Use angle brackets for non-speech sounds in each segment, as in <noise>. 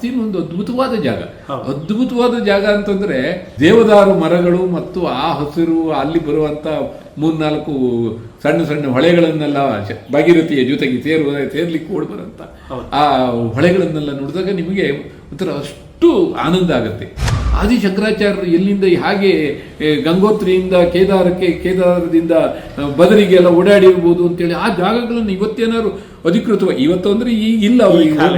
ವಾಸ್ತಿನ ಒಂದು ಅದ್ಭುತವಾದ ಜಾಗ. ಅದ್ಭುತವಾದ ಜಾಗ ಅಂತಂದ್ರೆ ದೇವದಾರು ಮರಗಳು ಮತ್ತು ಆ ಹಸಿರು ಅಲ್ಲಿ ಬರುವಂತ ಮೂರ್ನಾಲ್ಕು ಸಣ್ಣ ಸಣ್ಣ ಹೊಳೆಗಳನ್ನೆಲ್ಲ ಭಾಗೀರಥಿಯ ಜೊತೆಗೆ ಸೇರುವ ಸೇರ್ಲಿಕ್ಕೆ ಓಡ್ ಬರಂತ ಆ ಹೊಳೆಗಳನ್ನೆಲ್ಲ ನೋಡಿದಾಗ ನಿಮಗೆ ಒಂಥರ ಅಷ್ಟು ಆನಂದ ಆಗುತ್ತೆ. ಆದಿ ಶಂಕರಾಚಾರ್ಯರು ಎಲ್ಲಿಂದ ಹಾಗೆ ಗಂಗೋತ್ರಿಯಿಂದ ಕೇದಾರಕ್ಕೆ ಕೇದಾರದಿಂದ ಬದರಿಗೆ ಎಲ್ಲ ಓಡಾಡಿರ್ಬೋದು ಅಂತೇಳಿ ಆ ಜಾಗಗಳನ್ನು ಇವತ್ತೇನಾದ್ರು ಅಧಿಕೃತವಾಗಿ ಇವತ್ತು ಅಂದ್ರೆ ಈಗ ಇಲ್ಲ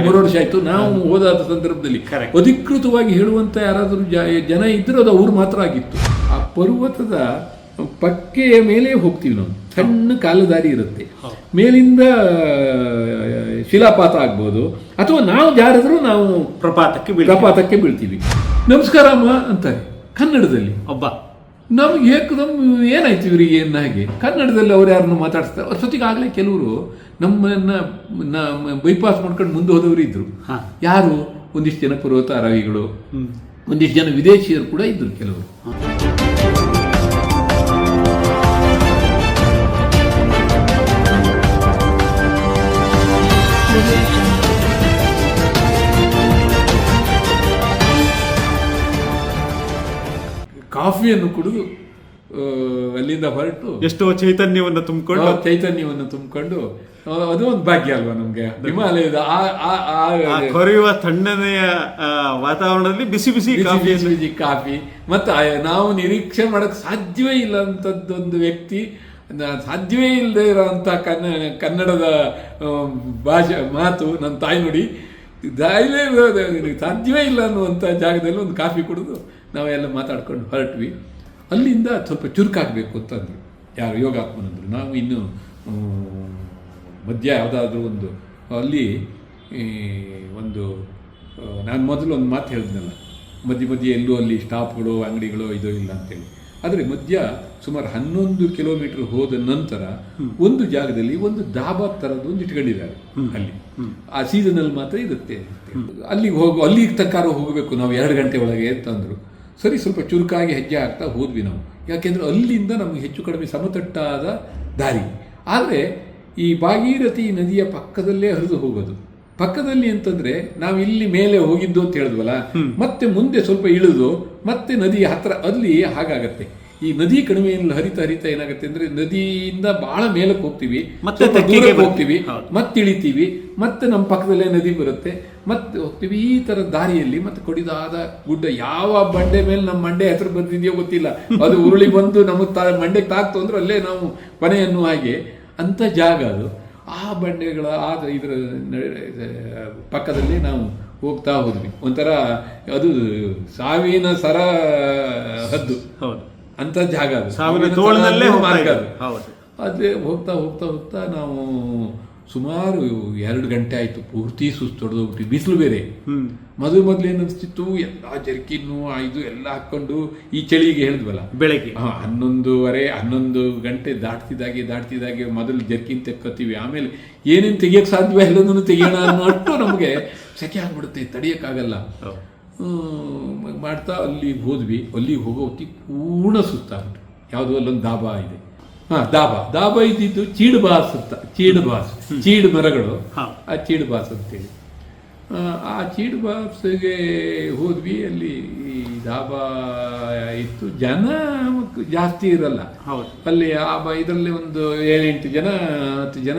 ಮೂರು ವರ್ಷ ಆಯ್ತು. ನಾವು ಹೋದಾದ ಸಂದರ್ಭದಲ್ಲಿ. ಅಧಿಕೃತವಾಗಿ ಹೇಳುವಂತ ಯಾರಾದರೂ ಜನ ಇದ್ರೆ ಅದು ಅವ್ರು ಮಾತ್ರ ಆಗಿತ್ತು. ಆ ಪರ್ವತದ ಪಕ್ಕೆಯ ಮೇಲೆ ಹೋಗ್ತೀವಿ ನಾವು. ಸಣ್ಣ ಕಾಲುದಾರಿ ಇರುತ್ತೆ. ಮೇಲಿಂದ ಶಿಲಾಪಾತ ಆಗ್ಬೋದು. ಅಥವಾ ನಾವು ಜಾರಿದ್ರು ನಾವು ಪ್ರಪಾತಕ್ಕೆ. ಪ್ರಪಾತಕ್ಕೆ ಬೀಳ್ತೀವಿ. ನಮಸ್ಕಾರ ಅಮ್ಮ ಅಂತಾರೆ. ಕನ್ನಡದಲ್ಲಿ. ಒಬ್ಬ. ನಮ್ಗೆ ಏಕದಮ್ ಏನಾಯ್ತು ಇವರಿಗೆ ಏನಾಗಿ ಹಾಗೆ? ಕನ್ನಡದಲ್ಲಿ ಅವ್ರು ಯಾರನ್ನು ಮಾತಾಡಿಸ್ತಾರೆ? ಅಷ್ಟೊತ್ತಿಗೆ ಆಗಲೇ ಕೆಲವರು ನಮ್ಮನ್ನ ನ- ಬೈಪಾಸ್ ಮಾಡ್ಕೊಂಡು ಮುಂದೆ ಹೋದವರು ಇದ್ರು. ಹಾ. ಯಾರು? ಒಂದಿಷ್ಟು ಜನ ಪರ್ವತ ಅರವಿಗಳು. ಹ್ಮ್. ಒಂದಿಷ್ಟು ಜನ ವಿದೇಶಿಯರು ಕೂಡ ಇದ್ರು ಕೆಲವರು. ಕಾಫಿಯನ್ನು ಕುಡಿದು ಅಲ್ಲಿಂದ ಹೊರಟು. ಎಷ್ಟೋ ಚೈತನ್ಯವನ್ನು ತುಂಬಿಕೊಂಡು. ಚೈತನ್ಯವನ್ನು ತುಂಬಿಕೊಂಡು ಅದು ಒಂದು ಭಾಗ್ಯ ಅಲ್ವಾ ನಮ್ಗೆ? ಹಿಮಾಲಯದ ಕೊರೆಯುವ ತಣ್ಣನೆಯ ವಾತಾವರಣದಲ್ಲಿ ಬಿಸಿ ಬಿಸಿ ಕಾಫಿ ಬಿಸಿ ಕಾಫಿ. ಮತ್ತೆ ನಾವು ನಿರೀಕ್ಷೆ ಮಾಡಕ್ ಸಾಧ್ಯವೇ ಇಲ್ಲ ಅಂತದ್ದೊಂದು ವ್ಯಕ್ತಿ ಸಾಧ್ಯವೇ ಇಲ್ಲದೆ ಇರೋಂಥ ಕನ್ನ ಕನ್ನಡದ ಭಾಷೆ ಮಾತು ನನ್ನ ತಾಯ್ನುಡಿ ನುಡಿ ಸಾಧ್ಯವೇ ಇಲ್ಲ ಅನ್ನುವಂಥ ಜಾಗದಲ್ಲಿ ಒಂದು ಕಾಫಿ ಕುಡಿದು ನಾವೆಲ್ಲ ಮಾತಾಡ್ಕೊಂಡು ಹೊರಟ್ವಿ. ಅಲ್ಲಿಂದ ಸ್ವಲ್ಪ ಚುರುಕಾಗಬೇಕು ಅಂತಂದ್ರು ಯಾರು ಯೋಗಾತ್ಮನಂದರು. ನಾವು ಇನ್ನು ಮಧ್ಯ ಯಾವುದಾದ್ರೂ ಒಂದು ಅಲ್ಲಿ ಈ, ಒಂದು ನಾನು ಮೊದಲು ಒಂದು ಮಾತು ಹೇಳಿದ್ನಲ್ಲ. ಮಧ್ಯ ಮಧ್ಯೆ ಎಲ್ಲೂ ಅಲ್ಲಿ ಸ್ಟಾಪ್ಗಳು ಅಂಗಡಿಗಳು ಇದು ಇಲ್ಲ ಅಂತೇಳಿ. ಆದರೆ ಮಧ್ಯ ಸುಮಾರು ಹನ್ನೊಂದು ಕಿಲೋಮೀಟರ್ ಹೋದ ನಂತರ ಒಂದು ಜಾಗದಲ್ಲಿ ಒಂದು ದಾಬಾ ಥರದ್ದು ಒಂದು ಇಟ್ಕೊಂಡಿದ್ದಾರೆ ಅಲ್ಲಿ. ಆ ಸೀಸನಲ್ಲಿ ಮಾತ್ರ ಇರುತ್ತೆ ಅಲ್ಲಿಗೆ ಹೋಗು ಅಲ್ಲಿಗೆ ತಕ್ಕಾರು ಹೋಗಬೇಕು ನಾವು ಎರಡು ಗಂಟೆ ಒಳಗೆ ಅಂತಂದ್ರು ಸರಿ ಸ್ವಲ್ಪ ಚುರುಕಾಗಿ ಹೆಜ್ಜೆ ಹಾಕ್ತಾ ಹೋದ್ವಿ ನಾವು. ಯಾಕೆಂದರೆ ಅಲ್ಲಿಂದ ನಮಗೆ ಹೆಚ್ಚು ಕಡಿಮೆ ಸಮತಟ್ಟಾದ ದಾರಿ. ಆದರೆ ಈ ಭಾಗೀರಥಿ ನದಿಯ ಪಕ್ಕದಲ್ಲೇ ಹರಿದು ಹೋಗೋದು. ಪಕ್ಕದಲ್ಲಿ ಅಂತಂದ್ರೆ ನಾವು ಇಲ್ಲಿ ಮೇಲೆ ಹೋಗಿದ್ದು ಅಂತ ಹೇಳಿದ್ವಲ್ಲ ಮತ್ತೆ ಮುಂದೆ ಸ್ವಲ್ಪ ಇಳಿದು ಮತ್ತೆ ನದಿಯ ಹತ್ರ ಅಲ್ಲಿ ಹಾಗಾಗತ್ತೆ. ಈ ನದಿ ಕಣಿವೆಯಲ್ಲಿ ಹರಿತಾ ಹರಿತಾ ಏನಾಗುತ್ತೆ ಅಂದ್ರೆ ನದಿಯಿಂದ ಬಹಳ ಮೇಲಕ್ಕೆ ಹೋಗ್ತೀವಿ. ಮತ್ತೆ. ಹೋಗ್ತೀವಿ. ಮತ್ತೆ ಇಳಿತೀವಿ ಮತ್ತೆ ನಮ್ಮ ಪಕ್ಕದಲ್ಲೇ ನದಿ ಬರುತ್ತೆ. ಮತ್ತೆ ಹೋಗ್ತೀವಿ ಈ ತರ ದಾರಿಯಲ್ಲಿ. ಮತ್ತೆ ಕೊಡಿದಾದ ಗುಡ್ಡ ಯಾವ ಬಂಡೆ ಮೇಲೆ ನಮ್ಮ ಮಂಡೆ ಹೆಸರು ಬಂದಿದೆಯೋ ಗೊತ್ತಿಲ್ಲ. ಅದು ಉರುಳಿ ಬಂದು ನಮ್ಮ ತಾ ಮಂಡೆಗೆ ತಾಕ್ತು ಅಂದ್ರೆ ಅಲ್ಲೇ ನಾವು ಕೊನೆ ಅನ್ನುವ ಹಾಗೆ. ಅಂತ ಜಾಗ ಅದು. ಆ ಬಂಡೆಗಳ ಆ ಇದರ ಪಕ್ಕದಲ್ಲಿ ನಾವು ಹೋಗ್ತಾ ಹೋದ್ವಿ. ಒಂಥರ ಅದು ಸಾವಿನ ಸರ ಹದ್ದು. ಹೌದು. ಅಂತ ಜಾಗ ಅದು. ಸಾವಿನ ತೋಳಿನಲ್ಲೇ ಸರ ಹೋಗ್ತಾ ಮಾರ್ಗ ಅದು. ಹೋಗ್ತಾ ಹೋಗ್ತಾ ಹೋಗ್ತಾ ನಾವು ಸುಮಾರು ಎರಡು ಗಂಟೆ ಆಯ್ತು. ಪೂರ್ತಿ ಸುಸ್ತು ಹೊಡೆದೋಗ್ಬಿಟ್ಟು ಬಿಸಿಲು ಬೇರೆ. ಮದುವೆ ಮೊದಲು ಮೊದಲು ಏನಿಸ್ತಿತ್ತು ಎಲ್ಲ ಜರ್ಕಿನ್ನು ಆ ಇದು ಎಲ್ಲ ಹಾಕೊಂಡು ಈ ಚಳಿಗೆ ಹೇಳಿದ್ವಲ್ಲ? ಬೆಳಗ್ಗೆ. ಹಾ, ಹನ್ನೊಂದುವರೆ ಹನ್ನೊಂದು ಗಂಟೆ ದಾಟ್ತಿದ್ದಾಗೆ ದಾಟ್ತಿದ್ದಾಗೆ ಮೊದಲು ಜರ್ಕಿನ್ ತೆಕ್ಕೋತೀವಿ. ಆಮೇಲೆ ಏನೇನು ತೆಗಿಯಕ್ಕೆ ಸಾಧ್ಯ ಎಲ್ಲದನ್ನು ತೆಗಿಯೋಣ ಅನ್ನೋಷ್ಟು ನಮಗೆ ಸೆಕೆ ಆಗ್ಬಿಡುತ್ತೆ. ತಡಿಯೋಕ್ಕಾಗಲ್ಲ. ಮಾಡ್ತಾ ಅಲ್ಲಿಗೆ ಹೋದ್ವಿ. ಅಲ್ಲಿ ಹೋಗೋ ಹೊತ್ತಿಗೆ ಪೂರ್ಣ ಸುತ್ತಾಗ್ಬಿಟ್ಟು ಯಾವುದೋ ಅಲ್ಲೊಂದು ದಾಬಾ ಇದೆ. ಹಾ ದಾಬಾ. ದಾಬಾ ಇದ್ದಿದ್ದು ಚೀಡ್ ಬಾಸ್ ಅಂತ ಚೀಡ್ ಬಾಸ್ ಚೀಡ್ ಮರಗಳು ಹಾ. ಆ ಚೀಡ್ ಬಾಸ್ ಅಂತೇಳಿ. ಆ, ಆ ಚೀಡ್ ಬಾಸ್ಗೆ ಹೋದ್ವಿ. ಅಲ್ಲಿ ದಾಬಾ ಇತ್ತು. ಜನ ಜಾಸ್ತಿ ಇರಲ್ಲ. ಹೌದು. ಅಲ್ಲಿ ಆ ಇದರಲ್ಲಿ ಒಂದು ಏಳೆಂಟು ಜನ ಹತ್ತು ಜನ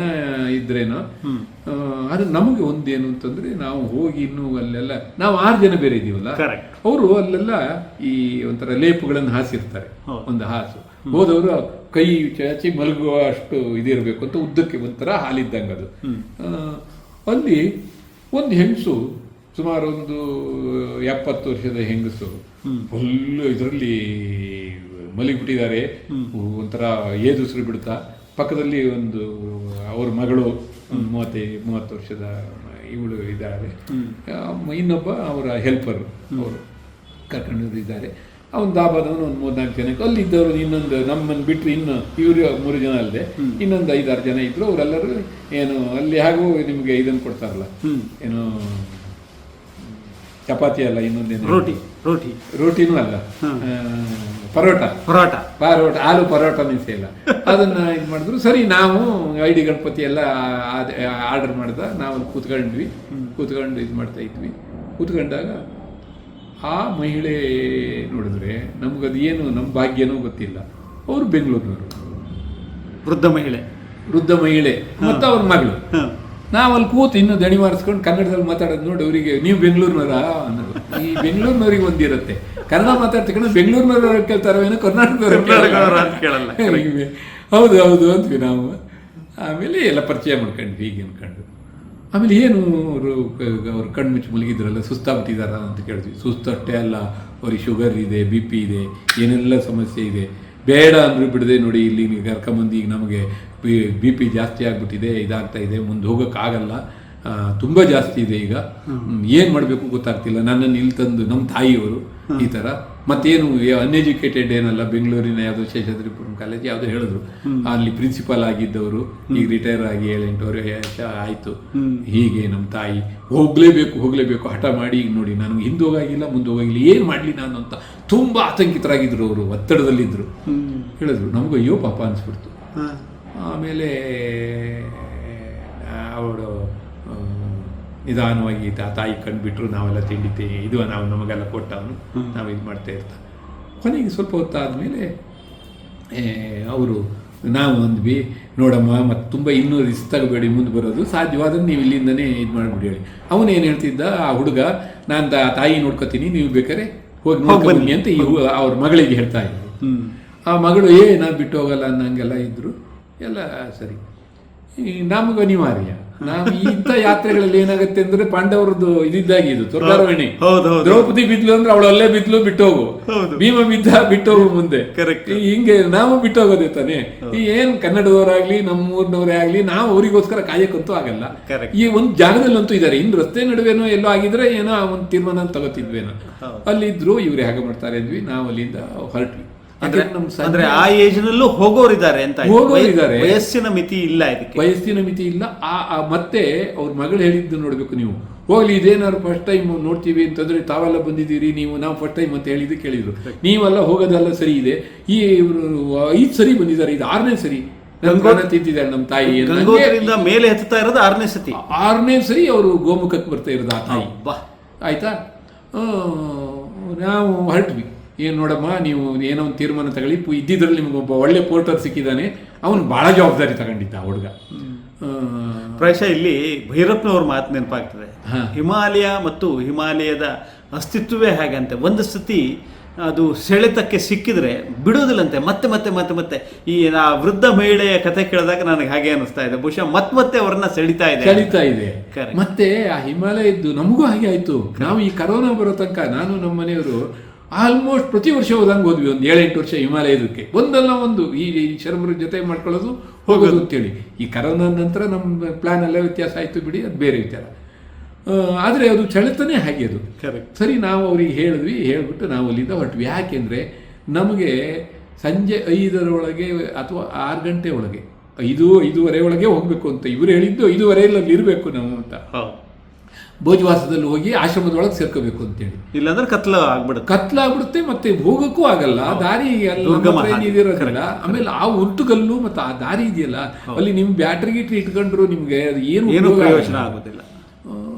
ಇದ್ರೇನೋ ಆದ್ರೆ ನಮಗೆ ಒಂದೇನು ಅಂತಂದ್ರೆ ನಾವು ಹೋಗಿ ಇನ್ನೂ ಅಲ್ಲೆಲ್ಲ ನಾವು ಆರು ಜನ ಬೇರೆ ಇದೀವಲ್ಲ. ಅವರು ಅಲ್ಲೆಲ್ಲ ಈ ಒಂಥರ ಲೇಪುಗಳನ್ನು ಹಾಸಿರ್ತಾರೆ. ಒಂದು ಹಾಸು. ಹೋದವರು ಕೈ ಚಾಚಿ ಮಲಗುವ ಅಷ್ಟು ಇದಿರಬೇಕು ಅಂತ ಉದ್ದಕ್ಕೆ ಒಂಥರ ಹಾಲಿದ್ದಂಗದು ಅದು. ಅಲ್ಲಿ ಒಂದು ಹೆಂಗಸು ಸುಮಾರು ಒಂದು ಎಪ್ಪತ್ತು ವರ್ಷದ ಹೆಂಗಸು ಫುಲ್ಲು ಫುಲ್ ಇದರಲ್ಲಿ ಮಲಗಿಬಿಟ್ಟಿದ್ದಾರೆ. ಒಂಥರ ಏದುಸಿರು ಬಿಡುತ್ತಾ ಪಕ್ಕದಲ್ಲಿ ಒಂದು ಅವ್ರ ಮಗಳು ಒಂದು ಮೂವತ್ತೈದು ಮೂವತ್ತು ವರ್ಷದ ಇವಳು ಇದ್ದಾರೆ. ಇನ್ನೊಬ್ಬ ಅವರ ಹೆಲ್ಪರ್ ಅವರು ಕರ್ಕೊಂಡು ಇದ್ದಾರೆ ಅವನ ದಾಬಾದವನು ಒಂದು ಮೂರ್ನಾಲ್ಕು ಜನಕ್ಕೆ ಅಲ್ಲಿದ್ದವರು ಇನ್ನೊಂದು ನಮ್ಮನ್ನು ಬಿಟ್ಟರೆ ಇನ್ನು ಇವರು ಮೂರು ಜನ ಅಲ್ಲದೆ ಇನ್ನೊಂದು ಐದಾರು ಜನ ಇದ್ರು ಅವರೆಲ್ಲರೂ ಏನು ಅಲ್ಲಿ ಹಾಗೂ ನಿಮಗೆ ಇದನ್ನು ಕೊಡ್ತಾರಲ್ಲ. ಏನು ಚಪಾತಿ ಅಲ್ಲ ಇನ್ನೊಂದೇನು ರೋಟಿ ರೋಟಿ. ರೋಟಿನೂ ಅಲ್ಲ. ಪರೋಟ. ಪರೋಟ. ಪರೋಟ ಆಲೂ ಪರೋಟ ಇಲ್ಲ. ಅದನ್ನ ಇದು ಮಾಡಿದ್ರು. ಸರಿ ನಾವು ಐ ಡಿ ಗಣಪತಿ ಎಲ್ಲ ಆರ್ಡರ್ ಮಾಡ್ದ ನಾವು ಕೂತ್ಕೊಂಡ್ವಿ. ಕೂತ್ಕೊಂಡು ಇದು ಮಾಡ್ತಾ ಇದ್ವಿ. ಕೂತ್ಕೊಂಡಾಗ ಆ ಮಹಿಳೆ ನೋಡಿದ್ರೆ ನಮಗದು ಏನು ನಮ್ಮ ಭಾಗ್ಯನೂ ಗೊತ್ತಿಲ್ಲ. ಅವರು ಬೆಂಗಳೂರಿನವರು. ವೃದ್ಧ ಮಹಿಳೆ. ವೃದ್ಧ ಮಹಿಳೆ ಮತ್ತು ಅವ್ರ ಮಗಳು. ಹ. ನಾವು ಅಲ್ಲಿ ಕೂತು ಇನ್ನೂ ದಣಿ ಮಾರಿಸ್ಕೊಂಡು ಕನ್ನಡದಲ್ಲಿ ಮಾತಾಡೋದು ನೋಡಿ ಅವರಿಗೆ ನೀವು ಬೆಂಗಳೂರಿನವರ? ಅನ್ನೋದು ಈ ಬೆಂಗಳೂರಿನವರಿಗೆ ಒಂದಿರುತ್ತೆ. ಕನ್ನಡ ಮಾತಾಡ್ತಕೊಂಡು ಬೆಂಗಳೂರಿನವ್ರು ಕೇಳ್ತಾರೇನು ಕರ್ನಾಟಕದವ್ರು ಅಂತ ಕೇಳಲ್ಲ. ಹೌದು ಹೌದು ಅಂತೀವಿ ನಾವು. ಆಮೇಲೆ ಎಲ್ಲ ಪರಿಚಯ ಮಾಡ್ಕೊಂಡ್ವಿ ಹೀಗೆ ಅನ್ಕೊಂಡು. ಆಮೇಲೆ ಏನು ಅವರು ಅವ್ರು ಕಣ್ಣು ಮುಚ್ಚಿ ಮಲಗಿದ್ರಲ್ಲ ಸುಸ್ತಾಗ್ಬಿಟ್ಟಿದಾರ ಅಂತ ಕೇಳಿದ್ವಿ. ಸುಸ್ತಷ್ಟೇ ಅಲ್ಲ ಅವ್ರಿಗೆ ಶುಗರ್ ಇದೆ ಬಿ ಪಿ ಇದೆ ಏನೆಲ್ಲ ಸಮಸ್ಯೆ ಇದೆ. ಬೇಡ ಅಂದ್ರೂ ಬಿಡದೆ ನೋಡಿ ಇಲ್ಲಿ ನೀವು ಕರ್ಕೊಂಬಂದು ಈಗ ನಮಗೆ ಬಿ ಪಿ ಜಾಸ್ತಿ ಆಗಿಬಿಟ್ಟಿದೆ ಇದಾಗ್ತಾ ಇದೆ ಮುಂದೆ ಹೋಗೋಕ್ಕಾಗಲ್ಲ ತುಂಬ ಜಾಸ್ತಿ ಇದೆ ಈಗ. ಏನು ಮಾಡಬೇಕು ಗೊತ್ತಾಗ್ತಿಲ್ಲ. ನನ್ನನ್ನು ಇಲ್ಲಿ ತಂದು ನಮ್ಮ ತಾಯಿಯವರು ಈ ಥರ ಮತ್ತೇನು ಅನ್ಎಜುಕೇಟೆಡ್ ಏನಲ್ಲ ಬೆಂಗಳೂರಿನ ಯಾವುದೋ ಶೇಷಾದ್ರಿಪುರಂ ಕಾಲೇಜ್ ಯಾವುದೋ ಹೇಳಿದ್ರು. ಅಲ್ಲಿ ಪ್ರಿನ್ಸಿಪಾಲ್ ಆಗಿದ್ದವರು ಈಗ ರಿಟೈರ್ ಆಗಿ ಏಳೆಂಟು ವರ್ಷ ಆಯಿತು. ಹೀಗೆ ನಮ್ಮ ತಾಯಿ ಹೋಗಲೇಬೇಕು ಹೋಗಲೇಬೇಕು ಹಠ ಮಾಡಿ ಈಗ ನೋಡಿ ನನಗೆ ಹಿಂದೆ ಹೋಗಾಗಿಲ್ಲ ಮುಂದೆ ಹೋಗಾಗಿಲ್ಲ ಏನು ಮಾಡಲಿ ನಾನು ಅಂತ ತುಂಬ ಆತಂಕಿತರಾಗಿದ್ದರು ಅವರು ಒತ್ತಡದಲ್ಲಿದ್ದರು. ಹೇಳಿದ್ರು ನಮಗೂ ಅಯ್ಯೋ ಪಾಪ ಅನಿಸ್ಬಿಡ್ತು. ಆಮೇಲೆ ಅವಳು ನಿಧಾನವಾಗಿ ತಾ ತಾಯಿ ಕಂಡುಬಿಟ್ರು ನಾವೆಲ್ಲ ತಿಂಡಿತೆ ಇದು ನಾವು ನಮಗೆಲ್ಲ ಕೊಟ್ಟವನು ನಾವು ಇದು ಮಾಡ್ತಾ ಇರ್ತಾ. ಕೊನೆಗೆ ಸ್ವಲ್ಪ ಹೊತ್ತಾದಮೇಲೆ ಅವರು ನಾವು ಅಂದ್ವಿ ನೋಡಮ್ಮ ಮತ್ತು ತುಂಬ ಇನ್ನೂ ರಿಸ್ಕ್ ತಗೋಬೇಡಿ ಮುಂದೆ ಬರೋದು ಸಾಧ್ಯವಾದ್ರೆ ನೀವು ಇಲ್ಲಿಂದನೇ ಇದು ಮಾಡಿಬಿಡಿ ಹೇಳಿ. ಅವನೇನು ಹೇಳ್ತಿದ್ದ ಆ ಹುಡುಗ ನಾನು ತಾಯಿ ನೋಡ್ಕೊತೀನಿ ನೀವು ಬೇಕಾದ್ರೆ ಹೋಗಿ ಬನ್ನಿ ಅಂತ ಈ ಅವ್ರ ಮಗಳಿಗೆ ಹೇಳ್ತಾ ಇದ್ರು ಹ್ಮ್. ಆ ಮಗಳು ಏ ನಾನು ಬಿಟ್ಟು ಹೋಗಲ್ಲ ಅನ್ನಂಗೆಲ್ಲ ಇದ್ರು. ಎಲ್ಲ ಸರಿ. ಈ ನಮಗೆ ಅನಿವಾರ್ಯ. ನಾವು ಇಂಥ ಯಾತ್ರೆಗಳಲ್ಲಿ ಏನಾಗುತ್ತೆ ಅಂದ್ರೆ ಪಾಂಡವರದ್ದು ಇದಿದ್ದಾಗಿ ಇದು ತುರ್ಗಾರವಣಿ. ದ್ರೌಪದಿ ಬಿದ್ಲು ಅಂದ್ರೆ ಅವಳು ಅಲ್ಲೇ ಬಿದ್ಲು ಬಿಟ್ಟೋಗು. ಭೀಮ ಬಿದ್ದ ಬಿಟ್ಟೋಗು ಮುಂದೆ. ಹಿಂಗೆ ನಾವು ಬಿಟ್ಟೋಗೋದೇ ತಾನೆ. ಈ ಏನ್ ಕನ್ನಡದವರಾಗ್ಲಿ ನಮ್ಮೂರಿನವರೇ ಆಗ್ಲಿ ನಾವು ಅವರಿಗೋಸ್ಕರ ಕಾಯಕ್ಕಂತೂ ಆಗಲ್ಲ. ಈ ಒಂದು ಜಾಗದಲ್ಲಂತೂ ಇದಾರೆ. ಇನ್ ರಸ್ತೆ ನಡುವೆನೋ ಎಲ್ಲೋ ಆಗಿದ್ರೆ ಏನೋ ಒಂದು ತೀರ್ಮಾನ ತಗೋತಿದ್ವೇನೋ. ಅಲ್ಲಿ ಅಲ್ಲಿದ್ರು ಇವ್ರು ಹೇಗೆ ಮಾಡ್ತಾರೆ ಇದ್ವಿ ನಾವು ಅಲ್ಲಿಂದ ಹೊರಟ್ವಿ. ಅಂದ್ರೆ ಆ ಏಜ್ ನಲ್ಲೂ ಹೋಗೋರಿದ್ದಾರೆ ಅಂತ. ಹೋಗೋರಿದ್ದಾರೆ. ವಯಸ್ಸಿನ ಮಿತಿ ಇಲ್ಲ ಇದಕ್ಕೆ. ವಯಸ್ಸಿನ ಮಿತಿ ಇಲ್ಲ. ಆ ಮತ್ತೆ ಅವ್ರ ಮಗಳು ಹೇಳಿದ್ದು ನೋಡ್ಬೇಕು ನೀವು. ಹೋಗ್ಲಿ ಇದೇನಾದ್ರು ಫಸ್ಟ್ ಟೈಮ್ ನೋಡ್ತೀವಿ ಅಂತಂದ್ರೆ ತಾವೆಲ್ಲ ಬಂದಿದ್ದೀರಿ ನೀವು ನಾವು ಫಸ್ಟ್ ಟೈಮ್ ಅಂತ ಹೇಳಿದ್ದು ಕೇಳಿದ್ರು. ನೀವೆಲ್ಲ ಹೋಗೋದೆಲ್ಲ ಸರಿ ಇದೆ. ಈ ಇವರು ಐದು ಸರಿ ಬಂದಿದ್ದಾರೆ ಇದು ಆರನೇ ಸರಿ. ತಿಂತಿದ್ದಾಳೆ ನಮ್ಮ ತಾಯಿ. ಮೇಲೆ ಹತ್ತುತ್ತಾ ಇರೋದು ಆರನೇ ಸತಿ. ಆರನೇ ಸರಿ ಅವರು ಗೋಮುಖಕ್ಕೆ ಬರ್ತಾ ಇರೋದು ಆ ತಾಯಿ. ಬಾ ಆಯ್ತಾ? ನಾವು ಹೊರಟ್ವಿ. ಏನು ನೋಡಮ್ಮ ನೀವು ಏನೋ ಒಂದು ತೀರ್ಮಾನ ತಗೊಳ್ಳಿ. ಇದ್ದಿದ್ರಲ್ಲಿ ನಿಮ್ಗೆ ಒಬ್ಬ ಒಳ್ಳೆ ಪೋರ್ಟರ್ ಸಿಕ್ಕಿದ್ದಾನೆ. ಅವನು ಭಾಳ ಜವಾಬ್ದಾರಿ ತಗೊಂಡಿದ್ದ ಆ ಹುಡುಗ. ಪ್ರಾಯಶಃ ಇಲ್ಲಿ ಭೈರಪ್ಪನವ್ರ ಮಾತು ನೆನಪಾಗ್ತದೆ. ಹಿಮಾಲಯ ಮತ್ತು ಹಿಮಾಲಯದ ಅಸ್ತಿತ್ವವೇ ಹಾಗಂತೆ ಒಂದು ಸತಿ ಅದು ಸೆಳೆತಕ್ಕೆ ಸಿಕ್ಕಿದ್ರೆ ಬಿಡೋದಿಲ್ಲಂತೆ ಮತ್ತೆ ಮತ್ತೆ ಮತ್ತೆ ಮತ್ತೆ ಈ ಆ ವೃದ್ಧ ಮಹಿಳೆಯ ಕಥೆ ಕೇಳಿದಾಗ ನನಗೆ ಹಾಗೆ ಅನಿಸ್ತಾ ಇದೆ. ಬಹುಶಃ ಮತ್ತೆ ಮತ್ತೆ ಅವರನ್ನ ಸೆಳಿತಾ ಇದೆ. ಸೆಳಿತಾ ಇದೆ. ಮತ್ತೆ ಆ ಹಿಮಾಲಯದ್ದು ನಮಗೂ ಹಾಗೆ ಆಯ್ತು. ನಾವು ಈ ಕರೋನಾ ಬರೋ ತನಕ ನಾನು ನಮ್ಮ ಮನೆಯವರು ಆಲ್ಮೋಸ್ಟ್ ಪ್ರತಿ ವರ್ಷ ಹೋದಂಗೆ ಹೋದ್ವಿ ಒಂದು ಏಳೆಂಟು ವರ್ಷ ಹಿಮಾಲಯದಕ್ಕೆ. ಒಂದಲ್ಲ ಒಂದು ಈ ಶರ್ಮರ ಜೊತೆ ಮಾಡ್ಕೊಳ್ಳೋದು ಹೋಗೋದು ಅಂತೇಳಿ. ಈ ಕರೋನಾ ನಂತರ ನಮ್ಮ ಪ್ಲ್ಯಾನೆಲ್ಲ ಎಲ್ಲ ವ್ಯತ್ಯಾಸ ಆಯಿತು ಬಿಡಿ ಅದು ಬೇರೆ ವಿಚಾರ. ಆದರೆ ಅದು ಚಳಿತನೇ ಹಾಗೆ ಅದು. ಕರೆಕ್ಟ್ ಸರಿ ನಾವು ಅವ್ರಿಗೆ ಹೇಳಿದ್ವಿ ಹೇಳಿಬಿಟ್ಟು ನಾವು ಅಲ್ಲಿಂದ ಹೊರಟ್ವಿ. ಯಾಕೆಂದರೆ ನಮಗೆ ಸಂಜೆ ಐದರೊಳಗೆ ಅಥವಾ ಆರು ಗಂಟೆ ಒಳಗೆ ಐದು ಐದೂವರೆ ಒಳಗೆ ಹೋಗಬೇಕು ಅಂತ ಇವರು ಹೇಳಿದ್ದು ಐದೂವರೆಯಲ್ಲಿ ಅಲ್ಲಿ ಇರಬೇಕು ನಾವು ಅಂತ. ಹೌದು. ಭೋಜವಾಸದಲ್ಲಿ ಹೋಗಿ ಆಶ್ರಮದೊಳಗೆ ಸೇರ್ಕೋಬೇಕು ಅಂತೇಳಿ ಇಲ್ಲಾಂದ್ರೆ ಕತ್ಲ ಆಗ್ಬಿಡುತ್ತೆ ಕತ್ಲಾಗ್ಬಿಡುತ್ತೆ ಮತ್ತೆ ಹೋಗಕ್ಕೂ ಆಗಲ್ಲ ದಾರಿ ಇದಿರೋದಿಲ್ಲ ಆಮೇಲೆ ಆ ಉಂಟುಗಲ್ಲು ಮತ್ತೆ ಆ ದಾರಿ ಇದೆಯಲ್ಲ ಅಲ್ಲಿ ನಿಮ್ ಬ್ಯಾಟ್ರಿ ಗಿಟ್ರಿ ಇಟ್ಕೊಂಡ್ರು ನಿಮ್ಗೆ ಅದು ಏನು ಏನು ಪ್ರಯೋಜನ. ಆಗೋದಿಲ್ಲ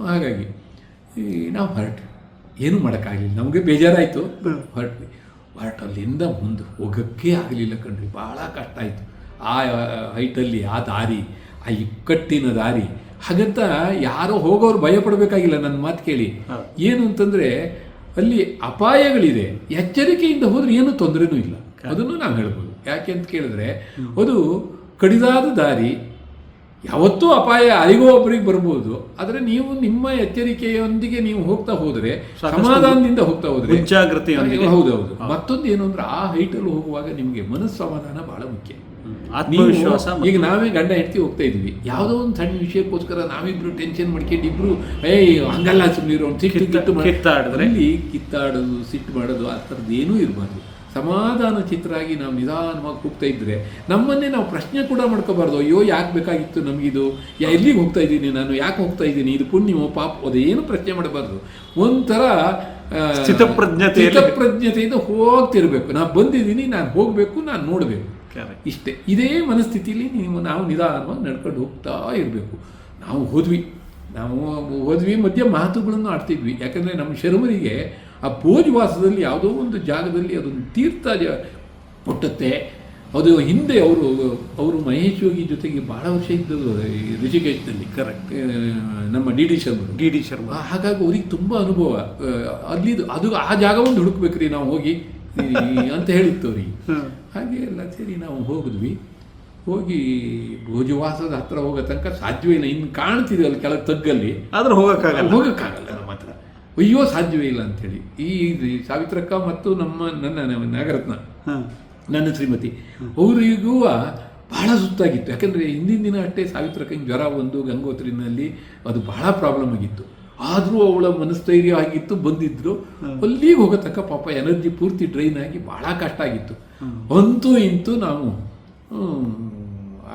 ಹಾಗಾಗಿ ನಾವು ಹೊರಟ್ವಿ ಏನು ಮಾಡೋಕ್ಕಾಗಲಿಲ್ಲ ನಮಗೆ ಬೇಜಾರಾಯಿತು ಹೊರಟ್ವಿ ಹೊರಟು ಅಲ್ಲಿಂದ ಮುಂದೆ ಹೋಗೋಕ್ಕೆ ಆಗಲಿಲ್ಲ ಕಣ್ರಿ ಭಾಳ ಕಷ್ಟ ಆಯಿತು ಆ ಹೈಟಲ್ಲಿ ಆ ದಾರಿ ಆ ಇಕ್ಕಟ್ಟಿನ ದಾರಿ ಹಾಗಂತ ಯಾರೋ ಹೋಗೋರು ಭಯ ಪಡಬೇಕಾಗಿಲ್ಲ ನನ್ನ ಮಾತು ಕೇಳಿ. ಏನು ಅಂತಂದ್ರೆ ಅಲ್ಲಿ ಅಪಾಯಗಳಿದೆ. ಎಚ್ಚರಿಕೆಯಿಂದ ಹೋದ್ರೆ ಏನು ತೊಂದರೆನೂ ಇಲ್ಲ. ಅದನ್ನು ನಾವು ಹೇಳ್ಬೋದು. ಯಾಕೆ ಅಂತ ಕೇಳಿದ್ರೆ ಅದು ಕಡಿದಾದ ದಾರಿ ಯಾವತ್ತೂ ಅಪಾಯ ಅರಿಗೋ ಒಬ್ಬರಿಗೆ ಬರ್ಬೋದು. ಆದರೆ ನೀವು ನಿಮ್ಮ ಎಚ್ಚರಿಕೆಯೊಂದಿಗೆ ನೀವು ಹೋಗ್ತಾ ಹೋದ್ರೆ ಸಮಾಧಾನದಿಂದ ಹೋಗ್ತಾ ಹೋದ್ರೆ ಹೌದು ಹೌದೌದು ಮತ್ತೊಂದು ಏನು ಅಂದ್ರೆ ಆ ಹೈಟಲ್ಲಿ ಹೋಗುವಾಗ ನಿಮಗೆ ಮನಸ್ಸು ಸಮಾಧಾನ ಬಹಳ ಮುಖ್ಯ. ಆತ್ಮವಿಶ್ವಾಸ ಈಗ ನಾವೇ ಗಂಡ ಹೆಂಡತಿ ಹೋಗ್ತಾ ಇದ್ವಿ ಯಾವುದೋ ಒಂದು ಸಣ್ಣ ವಿಷಯಕ್ಕೋಸ್ಕರ ನಾವಿಬ್ರು ಟೆನ್ಷನ್ ಮಾಡ್ಕೊಂಡು ಇಬ್ರು ಏಯ್ ಹಂಗಲ್ಲ ಸುಮ್ಮನಿರೋ ಒಂದು ಸಿಟ್ಟು ಕಿತ್ತಾಡಿದ್ರೆ? ಅಲ್ಲಿ ಕಿತ್ತಾಡೋದು ಸಿಟ್ಟು ಮಾಡೋದು ಆ ಥರದ್ದು ಏನೂ ಇರಬಾರ್ದು. ಸಮಾಧಾನ ಚಿತ್ರಾಗಿ ನಾವು ನಿಧಾನವಾಗಿ ಹೋಗ್ತಾ ಇದ್ರೆ ನಮ್ಮನ್ನೇ ನಾವು ಪ್ರಶ್ನೆ ಕೂಡ ಮಾಡ್ಕೋಬಾರ್ದು. ಅಯ್ಯೋ ಯಾಕೆ ಬೇಕಾಗಿತ್ತು ನಮಗಿದು? ಯಾ ಎಲ್ಲಿಗೆ ಹೋಗ್ತಾ ಇದ್ದೀನಿ ನಾನು? ಯಾಕೆ ಹೋಗ್ತಾ ಇದ್ದೀನಿ? ಇದು ಪುಣ್ಯವೋ ಪಾಪ ಅದೇನು ಪ್ರಶ್ನೆ ಮಾಡಬಾರ್ದು. ಒಂಥರ ಚಿತ್ತಪ್ರಜ್ಞತೆ ಚಿತ್ತಪ್ರಜ್ಞತೆಯಿಂದ ಹೋಗ್ತಿರ್ಬೇಕು. ನಾನು ಬಂದಿದ್ದೀನಿ ನಾನು ಹೋಗಬೇಕು ನಾನು ನೋಡಬೇಕು. ಇಷ್ಟೇ. ಇದೇ ಮನಸ್ಥಿತಿಲಿ ನೀವು ನಾವು ನಿಧಾನವಾಗಿ ನಡ್ಕೊಂಡು ಹೋಗ್ತಾ ಇರಬೇಕು. ನಾವು ಹೋದ್ವಿ. ನಾವು ಹೋದ್ವಿ ಮಧ್ಯೆ ಮಾತುಗಳನ್ನು ಆಡ್ತಿದ್ವಿ. ಯಾಕಂದರೆ ನಮ್ಮ ಶರ್ಮರಿಗೆ ಆ ಭೋಜವಾಸದಲ್ಲಿ ಯಾವುದೋ ಒಂದು ಜಾಗದಲ್ಲಿ ಅದೊಂದು ತೀರ್ಥ ಹುಟ್ಟುತ್ತೆ ಅದು ಹಿಂದೆ ಅವರು ಅವರು ಮಹೇಶ್ ಯೋಗಿ ಜೊತೆಗೆ ಭಾಳ ವರ್ಷ ಇದ್ದದ್ದು ಋಷಿಕೇಶದಲ್ಲಿ ಕರೆಕ್ಟ್ ನಮ್ಮ D D Sharma D D Sharma. ಹಾಗಾಗಿ ಅವ್ರಿಗೆ ತುಂಬ ಅನುಭವ. ಅಲ್ಲಿದು ಅಲ್ಲಿ ಅದು ಆ ಜಾಗವನ್ನು ಒಂದು ಹುಡುಕ್ಬೇಕ್ರಿ ನಾವು ಹೋಗಿ. ಅಂತ ಹೇಳಿತ್ತು ಅವ್ರಿಗೆ ಹಾಗೆ ಎಲ್ಲ ಸೇರಿ ನಾವು ಹೋಗಿದ್ವಿ. ಹೋಗಿ ಭೋಜವಾಸದ ಹತ್ರ ಹೋಗೋ ತನಕ ಸಾಧ್ಯವೇ ಇಲ್ಲ. ಇನ್ನು ಕಾಣ್ತಿದೆ ಅಲ್ಲಿ ಕೆಳಗೆ ತಗ್ಗಲ್ಲಿ. ಆದ್ರೆ ಹೋಗೋಕ್ಕಾಗಲ್ಲ. ಹೋಗೋಕ್ಕಾಗಲ್ಲ ನಮ್ಮ ಹತ್ರ. ಅಯ್ಯೋ ಸಾಧ್ಯವೇ ಇಲ್ಲ ಅಂತೇಳಿ. ಈ ಈ ಸಾವಿತ್ರಕ್ಕ ಮತ್ತು ನಮ್ಮ ನನ್ನ ನಾಗರತ್ನ ನನ್ನ ಶ್ರೀಮತಿ ಅವರಿಗೂ ಬಹಳ ಸುತ್ತಾಗಿತ್ತು ಯಾಕಂದರೆ ಹಿಂದಿನ ದಿನ ಅಷ್ಟೇ ಸಾವಿತ್ರಕ್ಕ ಜ್ವರ ಬಂದು ಗಂಗೋತ್ರಿನಲ್ಲಿ ಅದು ಬಹಳ ಪ್ರಾಬ್ಲಮ್ ಆಗಿತ್ತು. ಆದರೂ ಅವಳ ಮನಸ್ಥೈರ್ಯ ಆಗಿತ್ತು ಬಂದಿದ್ರು. ಅಲ್ಲಿಗೆ ಹೋಗೋ ತಕ್ಕ ಪಾಪ ಎನರ್ಜಿ ಪೂರ್ತಿ ಡ್ರೈನ್ ಆಗಿ ಬಹಳ ಕಷ್ಟ ಆಗಿತ್ತು. ಅಂತೂ ಇಂತೂ ನಾವು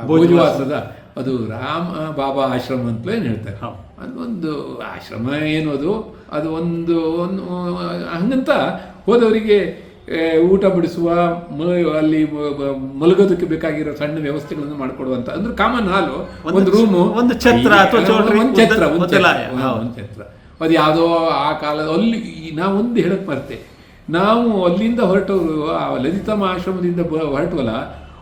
ಭೋಜವಾಸದ ಅದು ರಾಮ ಬಾಬಾ ಆಶ್ರಮ ಅಂತಲೇ ಹೇಳ್ತಾರೆ. ಅದೊಂದು ಆಶ್ರಮ ಏನು ಅದು? ಅದು ಒಂದು ಒಂದು ಹಂಗಂತ ಹೋದವರಿಗೆ ಊಟ ಬಿಡಿಸುವ ಮ- ಅಲ್ಲಿ ಮಲಗೋದಕ್ಕೆ ಬೇಕಾಗಿರೋ ಸಣ್ಣ ವ್ಯವಸ್ಥೆಗಳನ್ನು ಮಾಡಿಕೊಡುವಂತ. ಅಂದ್ರೆ ಕಾಮನ್ ಹಾಲು ಒಂದು ರೂಮು ಒಂದು ಛತ್ರ ಒಂದು ಛತ್ರ ಒಂದು ಛತ್ರ, ಅದು ಯಾವುದೋ ಆ ಕಾಲದ ಅಲ್ಲಿ ನಾವು ಒಂದು ಹೇಳಕ್ ಬರ್ತೆ ನಾವು ಅಲ್ಲಿಂದ ಹೊರಟವರು ಆ ಲಲಿತಮ್ಮ ಆಶ್ರಮದಿಂದ ಹೊರಟವಲ್ಲ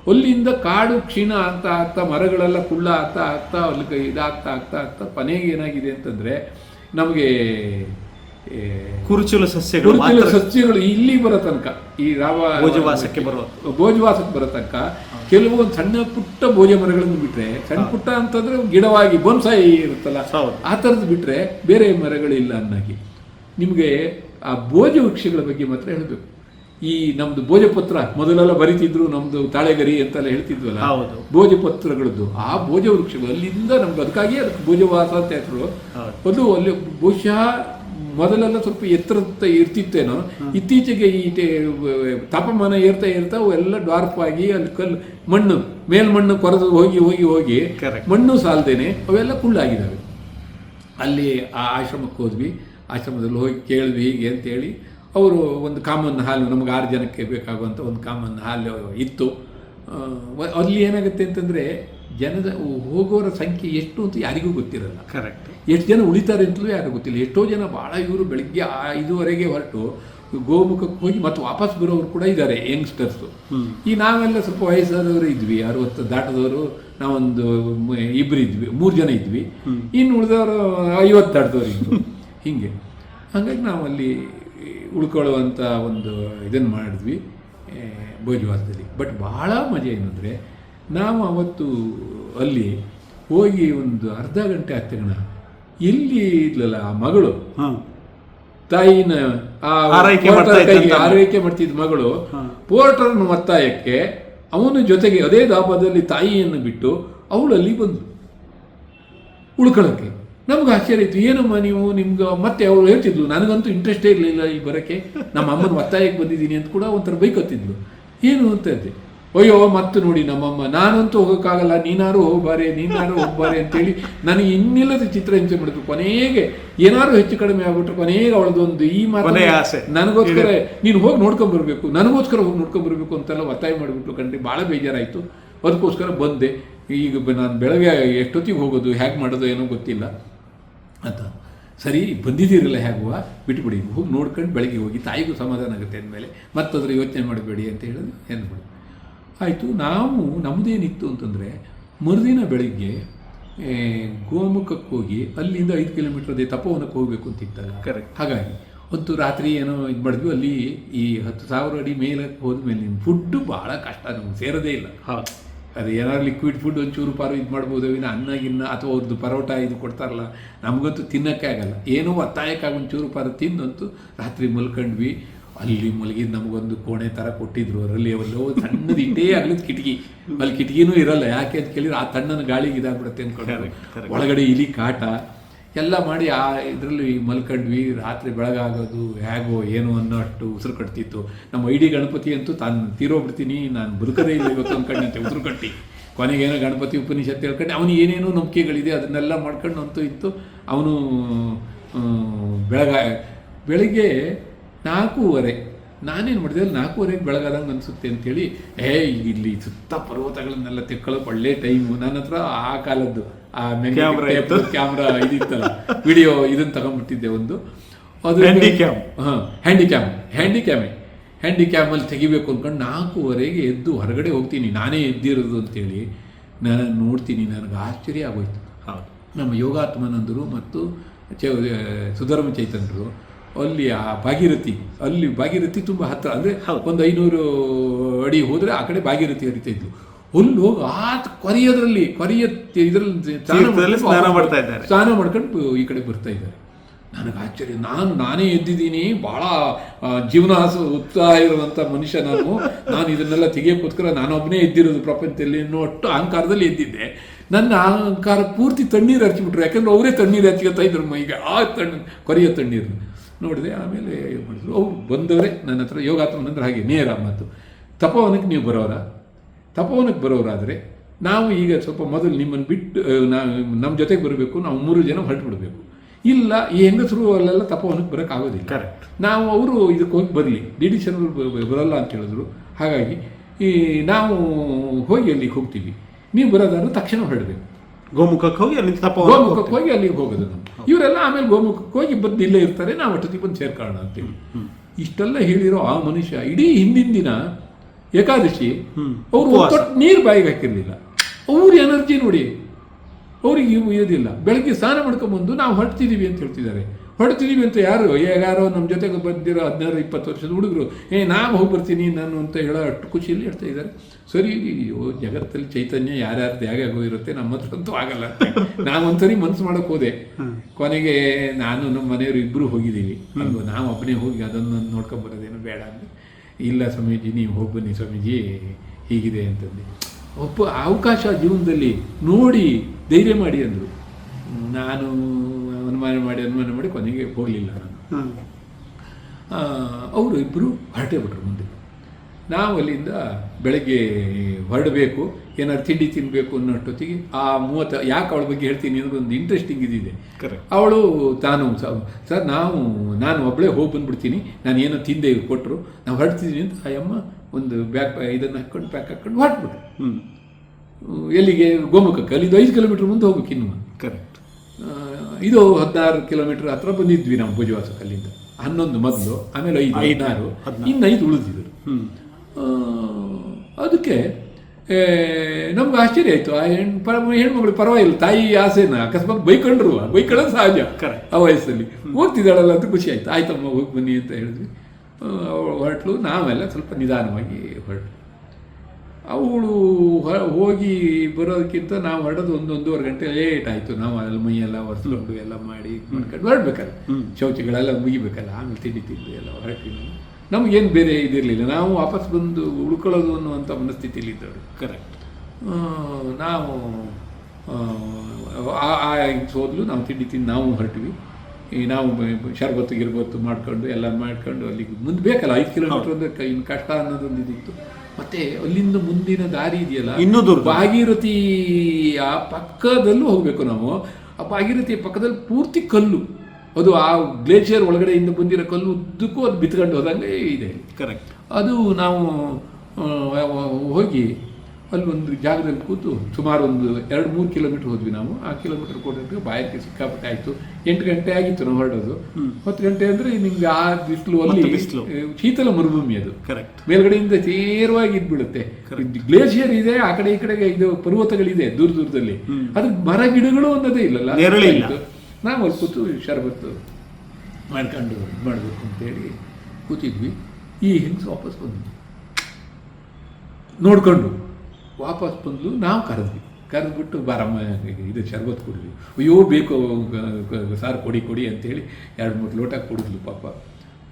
ಅಲ್ಲಿಂದ ಕಾಡು ಕ್ಷೀಣ ಆಗ್ತಾ ಆಗ್ತಾ ಮರಗಳೆಲ್ಲ ಕುಳ್ಳ ಆಗ್ತಾ ಆಗ್ತಾ ಅಲ್ಲಿ ಇದಾಗ್ತಾ ಆಗ್ತಾ ಆಗ್ತಾ ಕೊನೆಗೆ ಏನಾಗಿದೆ ಅಂತಂದ್ರೆ ನಮಗೆ ಕುರುಚಲು ಸಸ್ಯಗಳು ಸಸ್ಯಗಳು ಇಲ್ಲಿ ಬರೋ ತನಕ ಈ ರಾವ ಭೋಜವಾಸಕ್ಕೆ ಬರೋ ಭೋಜವಾಸಕ್ಕೆ ಬರೋ ತನಕ ಕೆಲವೊಂದು ಸಣ್ಣ ಪುಟ್ಟ ಭೋಜ ಮರಗಳನ್ನು ಬಿಟ್ರೆ ಸಣ್ಣ ಪುಟ್ಟ ಅಂತಂದ್ರೆ ಗಿಡವಾಗಿ ಬೊನ್ಸಾಯಿ ಇರುತ್ತಲ್ಲ. ಆ ಥರದ್ದು ಬಿಟ್ರೆ ಬೇರೆ ಮರಗಳಿಲ್ಲ ಅನ್ನಾಗಿ ನಿಮಗೆ ಆ ಭೋಜ ವೃಕ್ಷಗಳ ಬಗ್ಗೆ ಮಾತ್ರ ಹೇಳಬೇಕು ಈ ನಮ್ದು ಭೋಜಪತ್ರ ಮೊದಲೆಲ್ಲ ಬರಿತಿದ್ರು ನಮ್ದು ತಾಳೆಗರಿ ಅಂತೆಲ್ಲ ಹೇಳ್ತಿದ್ವಲ್ಲ. ಭೋಜಪತ್ರಗಳದ್ದು ಆ ಭೋಜ ವೃಕ್ಷಗಳು ಅಲ್ಲಿಂದ ನಮ್ಗೆ ಅದಕ್ಕಾಗಿ ಅದಕ್ಕೆ ಭೋಜವಾಸ ಅಂತ ಹೆಸರು. ಅದು ಅಲ್ಲಿ ಬಹುಶಃ ಮೊದಲೆಲ್ಲ ಸ್ವಲ್ಪ ಎತ್ತರ ಇರ್ತಿತ್ತೇನೋ ಇತ್ತೀಚೆಗೆ ಈ ತಾಪಮಾನ ಏರ್ತಾ ಏರ್ತಾ ಅವೆಲ್ಲ ಡಾರ್ಪ್ ಆಗಿ ಅಲ್ಲಿ ಕಲ್ಲು ಮಣ್ಣು ಮೇಲ್ಮಣ್ಣು ಕೊರೆದು ಹೋಗಿ ಹೋಗಿ ಹೋಗಿ. ಮಣ್ಣು ಸಾಲ್ದೇನೆ ಅವೆಲ್ಲ ಕುಳ್ಳಾಗಿದ್ದಾವೆ ಅಲ್ಲಿ ಆ ಆಶ್ರಮಕ್ಕೆ ಹೋದ್ವಿ. ಆಶ್ರಮದಲ್ಲಿ ಹೋಗಿ ಕೇಳಿದ್ವಿ ಹೀಗೆ ಅಂತೇಳಿ. ಅವರು ಒಂದು ಕಾಮನ್ ಹಾಲು ನಮ್ಗೆ ಆರು ಜನಕ್ಕೆ ಬೇಕಾಗುವಂಥ ಒಂದು ಕಾಮನ್ ಹಾಲು ಇತ್ತು. ಅಲ್ಲಿ ಏನಾಗುತ್ತೆ ಅಂತಂದರೆ ಜನದ ಹೋಗೋರ ಸಂಖ್ಯೆ ಎಷ್ಟು ಅಂತ ಯಾರಿಗೂ ಗೊತ್ತಿರಲ್ಲ. ಕರೆಕ್ಟ್ ಎಷ್ಟು ಜನ ಉಳಿತಾರೆ ಅಂತಲೂ ಯಾರಿಗೂ ಗೊತ್ತಿಲ್ಲ. ಎಷ್ಟೋ ಜನ ಭಾಳ ಇವರು ಬೆಳಗ್ಗೆ ಆ ಐದುವರೆಗೆ ಹೊರಟು ಗೋಮುಖಕ್ಕೆ ಹೋಗಿ ಮತ್ತೆ ವಾಪಸ್ ಬರೋರು ಕೂಡ ಇದ್ದಾರೆ ಯಂಗ್ಸ್ಟರ್ಸು ಈ ನಾವೆಲ್ಲ ಸ್ವಲ್ಪ ವಯಸ್ಸಾದವರು ಇದ್ವಿ ಅರವತ್ತು ದಾಟದವರು ನಾವೊಂದು ಇಬ್ಬರು ಇದ್ವಿ ಮೂರು ಜನ ಇದ್ವಿ. ಇನ್ನು ಉಳಿದವರು ಐವತ್ತು ದಾಟದವರು ಇದ್ವಿ <laughs> ಹೀಗೆ. ಹಾಗಾಗಿ ನಾವು ಅಲ್ಲಿ ಉಳ್ಕೊಳ್ಳುವಂಥ ಒಂದು ಇದನ್ನು ಮಾಡಿದ್ವಿ ಭೋಜವಾಸದಲ್ಲಿ ಬಟ್ ಭಾಳ ಮಜಾ ಏನಂದರೆ ನಾವು ಅವತ್ತು ಅಲ್ಲಿ ಹೋಗಿ ಒಂದು ಅರ್ಧ ಗಂಟೆ ಆದ ಇಲ್ಲಿ ಇದ್ಲಲ್ಲ ಆ ಮಗಳು ತಾಯಿನ ಆ ಆರೈಕೆ ಮಾಡ್ತಿದ್ದ ಮಗಳು ಪೋರ್ಟರ್ನ ಒತ್ತಾಯಕ್ಕೆ ಅವನ ಜೊತೆಗೆ ಅದೇ ದಾಪದಲ್ಲಿ ತಾಯಿಯನ್ನು ಬಿಟ್ಟು ಅವಳು ಅಲ್ಲಿ ಬಂದು ಉಳ್ಕೊಳ್ಳೋಕ್ಕೆ ನಮ್ಗೆ ಆಶ್ಚರ್ಯ ಇತ್ತು ಏನಮ್ಮ ನೀವು ನಿಮ್ಗೆ ಮತ್ತೆ ಅವಳು ಹೇಳ್ತಿದ್ಲು ನನಗಂತೂ ಇಂಟ್ರೆಸ್ಟೇ ಇರಲಿಲ್ಲ ಈ ಬರೋಕ್ಕೆ. ನಮ್ಮ ಅಮ್ಮನ ಒತ್ತಾಯಕ್ಕೆ ಬಂದಿದ್ದೀನಿ ಅಂತ ಕೂಡ ಒಂಥರ ಬೈಕ್ ಹೊತ್ತಿದ್ಲು ಏನು ಅಂತ ಹೇಳ್ದೆ ಅಯ್ಯೋ ಮತ್ತೆ ನೋಡಿ ನಮ್ಮಮ್ಮ ನಾನಂತೂ ಹೋಗೋಕ್ಕಾಗಲ್ಲ ನೀನಾರು ಹೋಗ್ಬಾರೆ ನೀನಾರು ಹೋಗ್ಬಾರೆ ಅಂತೇಳಿ ನನಗೆ ಇನ್ನಿಲ್ಲದ ಚಿತ್ರ ಹಿಂಸೆ ಮಾಡಿದ್ರು. ಕೊನೆಗೆ ಏನಾದ್ರು ಹೆಚ್ಚು ಕಡಿಮೆ ಆಗ್ಬಿಟ್ರೆ ಕೊನೆಗೆ ಅವಳದೊಂದು ಈ ಮಾತು ಆಸೆ. ನನಗೋಸ್ಕರ ನೀನು ಹೋಗಿ ನೋಡ್ಕೊಂಡ್ ಬರಬೇಕು ನನಗೋಸ್ಕರ ಹೋಗಿ ನೋಡ್ಕೊಂಡ್ ಬರಬೇಕು ಅಂತೆಲ್ಲ ಒತ್ತಾಯ ಮಾಡಿಬಿಟ್ಟು ಕಂಡ್ರಿ ಭಾಳ ಬೇಜಾರಾಯಿತು. ಅದಕ್ಕೋಸ್ಕರ ಬಂದೆ. ಈಗ ನಾನು ಬೆಳಗ್ಗೆ ಎಷ್ಟೊತ್ತಿಗೆ ಹೋಗೋದು ಹೇಗೆ ಮಾಡೋದು ಏನೋ ಗೊತ್ತಿಲ್ಲ. ಅಂತ ಸರಿ ಬಂದಿದ್ದೀರಲ್ಲ ಹೇಗುವ ಬಿಟ್ಬಿಡಿ ಹೋಗಿ ನೋಡ್ಕೊಂಡು ಬೆಳಗ್ಗೆ ಹೋಗಿ ತಾಯಿಗೂ ಸಮಾಧಾನ ಆಗುತ್ತೆ ಅಂದಮೇಲೆ ಮತ್ತದ್ರ ಯೋಚನೆ ಮಾಡಬೇಡಿ ಅಂತ ಹೇಳಿದ್ರು. ಅಂದ್ಬಿಡಿ ಆಯಿತು ನಾವು ನಮ್ಮದೇನಿತ್ತು ಅಂತಂದರೆ ಮರುದಿನ ಬೆಳಿಗ್ಗೆ ಗೋಮುಖಕ್ಕೆ ಹೋಗಿ ಅಲ್ಲಿಂದ ಐದು ಕಿಲೋಮೀಟರ್ ಅದೇ ತಪೋವನಕ್ಕೆ ಹೋಗಬೇಕು ಅಂತಿತ್ತಲ್ಲ ಕರೆಕ್ಟ್ ಹಾಗಾಗಿ ಒಂದು ರಾತ್ರಿ ಏನೋ ಇದು ಮಾಡಿದ್ವಿ ಅಲ್ಲಿ ಈ ಹತ್ತು ಸಾವಿರ ಅಡಿ ಮೇಲೆ ಹೋದ್ಮೇಲೆ ನಿಮ್ಮ ಫುಡ್ಡು ಭಾಳ ಕಷ್ಟ ನಮ್ಗೆ ಸೇರೋದೇ ಇಲ್ಲ. ಅದು ಏನಾದ್ರು ಲಿಕ್ವಿಡ್ ಫುಡ್ ಒಂಚೂರು ಪಾರು ಇದು ಮಾಡ್ಬೋದು ಇನ್ನು ಅನ್ನ ಗಿನ್ನ ಅಥವಾ ಅವ್ರದ್ದು ಪರೋಟ ಇದು ಕೊಡ್ತಾರಲ್ಲ ನಮಗಂತೂ ತಿನ್ನೋಕ್ಕೆ ಆಗಲ್ಲ. ಏನೋ ಒತ್ತಾಯಕ್ಕಾಗಿ ಒಂಚೂರು ಪಾರು ತಿಂದಂತೂ ರಾತ್ರಿ ಮಲ್ಕೊಂಡ್ವಿ. ಅಲ್ಲಿ ಮಲಗಿದ್ ನಮಗೊಂದು ಕೋಣೆ ಥರ ಕೊಟ್ಟಿದ್ರು. ಅದರಲ್ಲಿ ಎಲ್ಲೋ ತಣ್ಣದ ಇಟ್ಟೇ ಅಗ್ಲದ ಕಿಟಕಿ. ಅಲ್ಲಿ ಕಿಟಕಿನೂ ಇರಲ್ಲ. ಯಾಕೆ ಅಂತ ಕೇಳಿದ್ರೆ ಆ ತಣ್ಣನ ಗಾಳಿಗೆ ಇದಾಗ್ಬಿಡುತ್ತೆ correct. ಒಳಗಡೆ ಇಲಿ ಕಾಟ. ಎಲ್ಲ ಮಾಡಿ ಆ ಇದರಲ್ಲಿ ಮಲ್ಕಂಡ್ವಿ. ರಾತ್ರಿ ಬೆಳಗಾಗೋದು ಹೇಗೋ ಏನೋ ಅನ್ನೋ ಅಷ್ಟು ಉಸಿರು ಕಟ್ತಿತ್ತು. ನಮ್ಮ ಐಡಿ ಗಣಪತಿ ಅಂತೂ ತಾನು ತೀರೋಗ್ಬಿಡ್ತೀನಿ. ನಾನು ಬದುಕದೇ ಇಲ್ಲ ಇವತ್ತು ಅಂದ್ಕೊಂಡಂತೆ ಉಸಿರು ಕಟ್ಟಿ. ಕೊನೆಗೆ ಏನೋ ಗಣಪತಿ ಉಪನಿಷತ್ತು ಹೇಳ್ಕೊಂಡು. ಅವನು ಏನೇನೋ ನಂಬಿಕೆಗಳಿದೆ ಅದನ್ನೆಲ್ಲ ಮಾಡ್ಕೊಂಡು ಅಂತೂ ಇತ್ತು. ಅವನು ಬೆಳಗ ಬೆಳಿಗ್ಗೆ ನಾಲ್ಕೂವರೆ. ನಾನೇನು ಮಾಡಿದೆ? ಅಲ್ಲಿ ನಾಲ್ಕೂವರೆಗೆ ಬೆಳಗಾದಂಗೆ ಅನಿಸುತ್ತೆ ಅಂತೇಳಿ ಏ ಇಲ್ಲಿ ಸುತ್ತ ಪರ್ವತಗಳನ್ನೆಲ್ಲ ತೆಕ್ಕೊಳ್ಳೋಕೆ ಒಳ್ಳೆ ಟೈಮು ನನ್ನ ಹತ್ರ ಆ ಕಾಲದ್ದು ಆ. ಕ್ಯಾಮ್ರಾ ಇದಿತ್ತಲ್ಲ. ವಿಡಿಯೋ ಇದನ್ನು ತಗೊಂಡ್ಬಿಟ್ಟಿದ್ದೆ ಒಂದು. ಅದು ಹ್ಯಾಂಡಿಕ್ಯಾಮ್ ಹಾಂ ಹ್ಯಾಂಡಿಕ್ಯಾಮ್ ಹ್ಯಾಂಡಿಕ್ಯಾಮೆ ಹ್ಯಾಂಡಿಕ್ಯಾಮಲ್ಲಿ ತೆಗಿಬೇಕು ಅಂದ್ಕೊಂಡು ನಾಲ್ಕೂವರೆಗೆ ಎದ್ದು ಹೊರಗಡೆ ಹೋಗ್ತೀನಿ. ನಾನೇ ಎದ್ದಿರೋದು ಅಂತೇಳಿ ನಾನು ನೋಡ್ತೀನಿ. ನನಗೆ ಆಶ್ಚರ್ಯ ಆಗೋಯ್ತು. ಹೌದು. ನಮ್ಮ ಯೋಗಾತ್ಮನಂದರು ಮತ್ತು ಚ ಸುಧರ್ಮ ಚೈತನ್ಯರು ಅಲ್ಲಿ ಆ ಭಾಗೀರಥಿ ಅಲ್ಲಿ ಭಾಗೀರಥಿ ತುಂಬ ಹತ್ತಿರ ಅಂದರೆ. ಒಂದು ಐನೂರು ಅಡಿ ಹೋದರೆ ಆ ಕಡೆ ಭಾಗೀರಥಿ ಹರಿತಾ ಇದ್ಲು ಅಲ್ಲಿ ಹೋಗಿ ಆ ಕೊರಿಯೋದ್ರಲ್ಲಿ ಕೊರಿಯ ಇದರಲ್ಲಿ ಸ್ನಾನ ಮಾಡ್ತಾ ಇದ್ದಾರೆ. ಸ್ನಾನ ಮಾಡ್ಕೊಂಡು ಈ ಕಡೆ ಬರ್ತಾ ಇದ್ದಾರೆ. ನನಗೆ ಆಶ್ಚರ್ಯ ನಾನು ನಾನೇ ಎದ್ದಿದ್ದೀನಿ ಭಾಳ ಜೀವನ ಜೀವನಾಸ ಉತ್ಸಾಹ ಇರುವಂಥ ಮನುಷ್ಯ ನಾನು. ನಾನು ಇದನ್ನೆಲ್ಲ ತೆಗಿಯೋಕ್ಕೋಸ್ಕರ ನಾನೊಬ್ಬನೇ ಎದ್ದಿರೋದು ಪ್ರಪಂಚದಲ್ಲಿ ಅನ್ನೋ ಅಷ್ಟು ಅಹಂಕಾರದಲ್ಲಿ ಎದ್ದಿದ್ದೆ. ನನ್ನ ಅಹಂಕಾರ ಪೂರ್ತಿ ತಣ್ಣೀರು ಹಚ್ಚಿಬಿಟ್ರು ಯಾಕಂದ್ರೆ ಅವರೇ ತಣ್ಣೀರು ಹಚ್ಕೊತಾ ಇದ್ರು ಮೈಗೆ ಆ ತಣ್ಣ ಕೊರಿಯೋ ತಣ್ಣೀರು ನೋಡಿದೆ ಆಮೇಲೆ ಮಾಡಿದ್ರು? ಅವ್ರು ಬಂದವರೇ ನನ್ನ ಹತ್ರ ಯೋಗಾತ್ಮನಂದ್ರೆ ಹಾಗೆ ನೇರ ಮಾತು ತಪೋವನಕ್ಕೆ ನೀವು ಬರೋರ? ತಪೋವನಕ್ಕೆ ಬರೋರಾದರೆ ನಾವು ಈಗ ಸ್ವಲ್ಪ ಮೊದಲು ನಿಮ್ಮನ್ನು ಬಿಟ್ಟು ನಮ್ಮ ಜೊತೆಗೆ ಬರಬೇಕು ನಾವು ಮೂರು ಜನ ಹೊರಟು ಬಿಡಬೇಕು ಇಲ್ಲ ಈ ಹೆಂಗಸರು ಅಲ್ಲೆಲ್ಲ ತಪೋವನಕ್ಕೆ ಬರೋಕ್ಕಾಗೋದಿಲ್ಲ. ಕರೆಕ್ಟ್ ನಾವು ಅವರು ಇದಕ್ಕೆ ಹೋಗಿ ಬರಲಿ. ಡಿ ಡಿ ಶರ್ಮರು ಬ- ಬ- ಬರಲ್ಲ ಅಂತ ಹೇಳಿದ್ರು. ಹಾಗಾಗಿ ಈ ನಾವು ಹೋಗಿ ಅಲ್ಲಿಗೆ ಹೋಗ್ತೀವಿ. ನೀವು ಬರೋದಾದ್ರೆ ತಕ್ಷಣ ಹೊರಡಬೇಕು. ಗೋಮುಖಕ್ಕೆ ಹೋಗಿ ಅಲ್ಲಿ ತಪ ಗೋಮುಖಕ್ಕೆ ಹೋಗಿ ಅಲ್ಲಿಗೆ ಹೋಗೋದು ನಾವು ಇವರೆಲ್ಲ ಆಮೇಲೆ ಗೋಮುಖಕ್ಕೆ ಹೋಗಿ ಬಂದು ಇಲ್ಲೇ ಇರ್ತಾರೆ ನಾವು ಒಟ್ಟಿಗೆ ಬಂದು ಸೇರ್ಕೊಳ್ಳೋಣ ಅಂತೀವಿ ಇಷ್ಟೆಲ್ಲ ಹೇಳಿರೋ ಆ ಮನುಷ್ಯ ಇಡೀ ಹಿಂದಿನ ದಿನ ಏಕಾದಶಿ. ಅವರು. ನೀರು ಬಾಯಿಗೆ ಹಾಕಿರ್ಲಿಲ್ಲ. ಅವ್ರ ಎನರ್ಜಿ ನೋಡಿ ಅವ್ರಿಗೆ ಇವು ಇರೋದಿಲ್ಲ. ಬೆಳಗ್ಗೆ ಸ್ನಾನ ಮಾಡ್ಕೊಂಡ್ಬಂದು ನಾವು ಹೊರಡ್ತಿದ್ದೀವಿ ಅಂತ ಹೇಳ್ತಿದ್ದಾರೆ. ಹೊರಡ್ತಿದ್ದೀವಿ ಅಂತ ಯಾರು? ಯಾರೋ ನಮ್ಮ ಜೊತೆಗೆ ಬಂದಿರೋ ಹದಿನಾರು ಇಪ್ಪತ್ತು ವರ್ಷದ ಹುಡುಗರು. ಏ ನಾನು ಹೋಗಿ ಬರ್ತೀನಿ ನಾನು ಅಂತ ಹೇಳೋ ಅಷ್ಟು ಖುಷಿಯಲ್ಲಿ ಹೇಳ್ತಾ ಇದ್ದಾರೆ. ಸರಿ ಜಗತ್ತಲ್ಲಿ ಚೈತನ್ಯ ಯಾರ್ಯಾರ್ದು ತ್ಯಾಗ ಇರುತ್ತೆ ನಮ್ಮ ಹತ್ರ ಅಂತೂ ಆಗಲ್ಲ ನಾನು ಒಂದ್ಸರಿ ಮನ್ಸು ಮಾಡೋಕೆ ಹೋದೆ. ಕೊನೆಗೆ ನಾನು ನಮ್ಮ ಮನೆಯವರು ಇಬ್ಬರು ಹೋಗಿದ್ದೀವಿ. ಅಲ್ವಾ ನಾವು ಒಬ್ಬನೇ ಹೋಗಿ ಅದನ್ನು ನೋಡ್ಕೊಂಡ್ ಬರೋದೇನು ಬೇಡ ಅಂದ್ರೆ ಇಲ್ಲ ಸ್ವಾಮೀಜಿ ನೀವು ಹೋಗಿ ಬನ್ನಿ ಸ್ವಾಮೀಜಿ ಹೀಗಿದೆ ಅಂತಂದು ಒಬ್ಬ ಅವಕಾಶ ಜೀವನದಲ್ಲಿ ನೋಡಿ ಧೈರ್ಯ ಮಾಡಿ ಅಂದರು. ನಾನು ಅನುಮಾನ ಮಾಡಿ ಅನುಮಾನ ಮಾಡಿ ಕೊನೆಗೆ ಹೋಗಲಿಲ್ಲ ನಾನು. ಅವರು ಇಬ್ಬರು ಹೊರಟೇ ಬಿಟ್ರು ಮುಂದೆ. ನಾವು ಅಲ್ಲಿಂದ ಬೆಳಗ್ಗೆ ಹೊರಡಬೇಕು ಏನಾದ್ರು ತಿಂಡಿ ತಿನ್ನಬೇಕು ಅನ್ನೋಷ್ಟೊತ್ತಿಗೆ ಆ ಮೂವತ್ತು ಯಾಕೆ ಅವಳ ಬಗ್ಗೆ ಹೇಳ್ತೀನಿ ಅನ್ನೋದು ಒಂದು ಇಂಟ್ರೆಸ್ಟಿಂಗ್ ಇದಿದೆ. ಅವಳು ತಾನು ಸರ್ ನಾವು ನಾನು ಒಬ್ಬಳೇ ಹೋಗಿ ಬಂದ್ಬಿಡ್ತೀನಿ ನಾನು ಏನೋ ತಿಂದೆ ಕೊಟ್ಟರು ನಾವು ಹೊರಡ್ತಿದ್ದೀನಿ ಅಂತ ಆ ಅಮ್ಮ ಒಂದು ಬ್ಯಾಗ್ ಇದನ್ನು ಹಾಕ್ಕೊಂಡು ಪ್ಯಾಕ್ ಹಾಕ್ಕೊಂಡು ಹೊರಟ್ಬಿಟ್ರು. ಹ್ಞೂ ಎಲ್ಲಿಗೆ ಗೋಮುಖಕ್ಕೆ ಅಲ್ಲಿಂದ ಐದು ಕಿಲೋಮೀಟ್ರ್ ಮುಂದೆ ಹೋಗ್ಬೇಕು ಇನ್ನು ಕರೆಕ್ಟ್ ಇದು ಹದಿನಾರು ಕಿಲೋಮೀಟರ್ ಹತ್ರ ಬಂದಿದ್ವಿ ನಾವು ಭುಜವಾಸಕ್ಕೆ ಅಲ್ಲಿಂದ. ಹನ್ನೊಂದು ಮೊದಲು ಆಮೇಲೆ ಐದು ಐದಾರು. ಇನ್ನು ಐದು ಉಳಿದಿದ್ರು ಅದಕ್ಕೆ ನಮ್ಗೆ ಆಶ್ಚರ್ಯ ಆಯಿತು. ಆ ಹೆಣ್ಣು ಪರ ಹೆಣ್ಮಗಳು ಪರವಾಗಿಲ್ಲ. ತಾಯಿ ಆಸೆನ ಅಕಸ್ಮಾತ್ ಬೈಕೊಂಡ್ರು. ಬೈಕೊಳ್ಳೋದು ಸಹಜ. ಆ ವಯಸ್ಸಲ್ಲಿ. ಹೋಗ್ತಿದ್ದಾಳಲ್ಲ ಅಂತ ಖುಷಿ ಆಯ್ತು. ಆಯ್ತಮ್ಮ ಹೋಗಿ ಬನ್ನಿ ಅಂತ ಹೇಳಿದ್ವಿ. ಹೊರಟ್ಲು ನಾವೆಲ್ಲ ಸ್ವಲ್ಪ ನಿಧಾನವಾಗಿ ಹೊರಟು ಅವಳು ಹೋಗಿ ಬರೋದಕ್ಕಿಂತ ನಾವು ಹೊರಡೋದು ಒಂದು ಒಂದೂವರೆ ಗಂಟೆ ಲೇಟ್ ಆಯಿತು. ನಾವು ಅಲ್ಲಿ ಮೈಯೆಲ್ಲ ಒರೆಸ್ಕೊಂಡು ಎಲ್ಲ ಮಾಡಿ ಮಾಡ್ಕೊಂಡು ಹೊರಡ್ಬೇಕಲ್ಲ. ಶೌಚಗಳೆಲ್ಲ ಮುಗಿಬೇಕಲ್ಲ. ಆಮೇಲೆ ತಿಂಡಿ ತಿಂದು ಎಲ್ಲ ಹೊರಟಿ ನಾವು ನಮಗೇನು ಬೇರೆ ಇದಿರಲಿಲ್ಲ. ನಾವು ವಾಪಸ್ ಬಂದು ಉಳ್ಕೊಳ್ಳೋದು ಅನ್ನುವಂಥ ಮನಸ್ಥಿತಿಯಲ್ಲಿ ಇದ್ದವರು. ಕರೆಕ್ಟ್ ನಾವು ಆ, ಆ ನಾವು ತಿಂಡಿ ತಿಂದು ನಾವು ಹೊರಟ್ವಿ. ಈ ನಾವು ಶರ್ಬತ್ತು ಗಿರ್ಬತ್ತು ಮಾಡ್ಕೊಂಡು ಎಲ್ಲ ಮಾಡ್ಕೊಂಡು ಅಲ್ಲಿಗೆ ಮುಂದೆ ಬೇಕಲ್ಲ. ಐದು ಕಿಲೋಮೀಟ್ರ್ ಅಂದ್ರೆ ಕೈ ಇನ್ನು ಕಷ್ಟ ಅನ್ನೋದೊಂದು ಇದಿತ್ತು ಮತ್ತೆ ಅಲ್ಲಿಂದ ಮುಂದಿನ ದಾರಿ ಇದೆಯಲ್ಲ? ಇನ್ನೂ ದೂರ. ಭಾಗೀರಥಿ ಆ ಪಕ್ಕದಲ್ಲೂ ಹೋಗಬೇಕು ನಾವು. ಆ ಭಾಗೀರಥಿಯ ಪಕ್ಕದಲ್ಲಿ ಪೂರ್ತಿ ಕಲ್ಲು. ಅದು ಆ ಗ್ಲೇಷಿಯರ್ ಒಳಗಡೆಯಿಂದ ಬಂದಿರೋ ಕಲ್ಲು ಉದ್ದಕ್ಕೂ ಅದು ಬಿತ್ಕೊಂಡು ಹೋದಂಗೆ ಇದೆ. ಕರೆಕ್ಟ್ ಅದು ನಾವು ಹೋಗಿ ಅಲ್ಲಿ ಒಂದು ಜಾಗದಲ್ಲಿ ಕೂತು ಸುಮಾರು ಒಂದು ಎರಡು ಮೂರು ಕಿಲೋಮೀಟರ್ ಹೋದ್ವಿ ನಾವು. ಆ ಕಿಲೋಮೀಟರ್ ಕೊಟ್ಟಿದ್ದು ಬಾಯಕ್ಕೆ ಸಿಕ್ಕಾಪಟ್ಟೆ ಆಯಿತು. ಎಂಟು ಗಂಟೆ ಆಗಿತ್ತು ನಾವು ಹೊರಡೋದು. ಹತ್ತು ಗಂಟೆ ಅಂದರೆ ನಿಮ್ಗೆ ಆ ಬಿಸಿಲು ಅಲ್ಲಿ ಶೀತಲ ಮರುಭೂಮಿ ಅದು. ಕರೆಕ್ಟ್ ಮೇಲ್ಗಡೆಯಿಂದ ತೀರವಾಗಿ ಇದ್ಬಿಡುತ್ತೆ ಗ್ಲೇಷಿಯರ್ ಇದೆ ಆ ಕಡೆ ಈ ಕಡೆಗೆ ಇದು ಪರ್ವತಗಳಿದೆ ದೂರ ದೂರದಲ್ಲಿ. ಅದ್ರ ಮರ ಗಿಡಗಳು ಅನ್ನೋದೇ ಇಲ್ಲಲ್ಲ. ನಾವು ಅಲ್ಲಿ ಕೂತು ಶರಬತ್ತು ಮಾಡ್ಕೊಂಡು ಇದು ಮಾಡಬೇಕು ಅಂತೇಳಿ ಕೂತಿದ್ವಿ. ಈ ಹೆಂಗಸು ವಾಪಸ್ ಬಂದ್ವಿ. ನೋಡ್ಕೊಂಡು. ವಾಪಸ್ ಬಂದ್ಲು ನಾವು ಕರೆದ್ವಿ. ಕರೆದ್ಬಿಟ್ಟು ಬಾರಮ್ಮ ಇದು ಶರ್ಬತ್ ಕೊಡಲಿ ಅಯ್ಯೋ ಬೇಕು ಸಾರ್ ಕೊಡಿ ಕೊಡಿ ಅಂತೇಳಿ ಎರಡು ಮೂರು ಲೋಟ ಕುಡಿದ್ಲು ಪಾಪ.